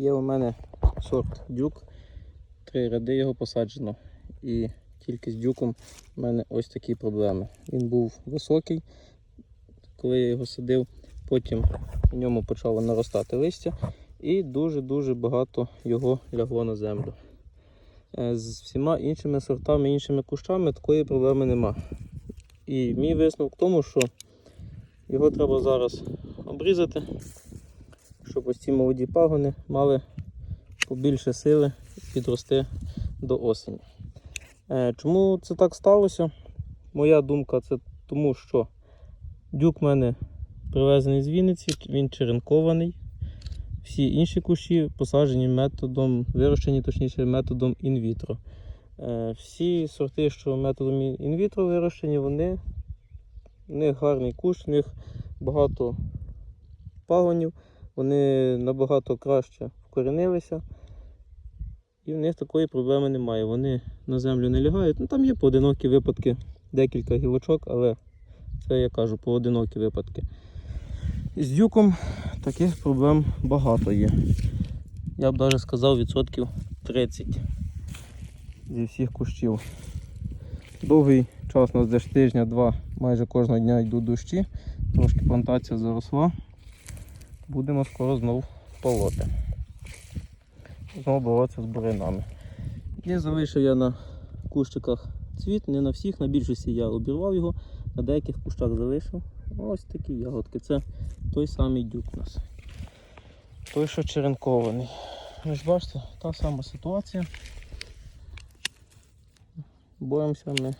Є у мене сорт дюк, три ряди його посаджено. І тільки з дюком в мене ось такі проблеми. Він був високий, коли я його садив, потім в ньому почало наростати листя і дуже-дуже багато його лягло на землю. Е, З всіма іншими сортами, іншими кущами такої проблеми нема. І мій висновок в тому, що його треба зараз обрізати, щоб ось ці молоді пагони мали побільше сили підрости до осені. Е, Чому це так сталося? Моя думка це тому, що дюк в мене привезений з Вінниці, він черенкований. Всі інші кущі посаджені методом, вирощені точніше методом інвітро. Е, Всі сорти, що методом інвітро вирощені, вони, в них гарний кущ, в них багато пагонів, вони набагато краще вкоренилися. І в них такої проблеми немає. Вони на землю не лягають. Ну, там є поодинокі випадки, декілька гілочок, але це я кажу поодинокі випадки. З дюком таких проблем багато є. Я б навіть сказав відсотків 30 зі всіх кущів. Довгий час у нас десь тижня-два, майже кожного дня йдуть дощі, трошки плантація заросла. Будемо скоро знов полоти. Знову боротися з буринами. І залишив я на кущиках цвіт, не на всіх, на більшості я обірвав його, на деяких кущах залишив. Ось такі ягодки. Це той самий дюк у нас. Той, що черенкований. Ось бачите, та сама ситуація. Боремося ми,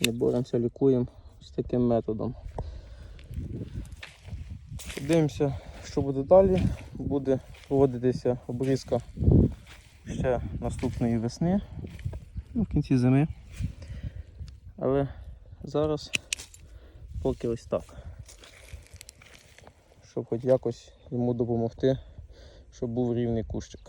не боремося, лікуємо ось таким методом. Подивимося, що буде далі. Буде проводитися обрізка ще наступної весни, ну, в кінці зими. Але зараз поки ось так. Щоб хоч якось йому допомогти, щоб був рівний кущик.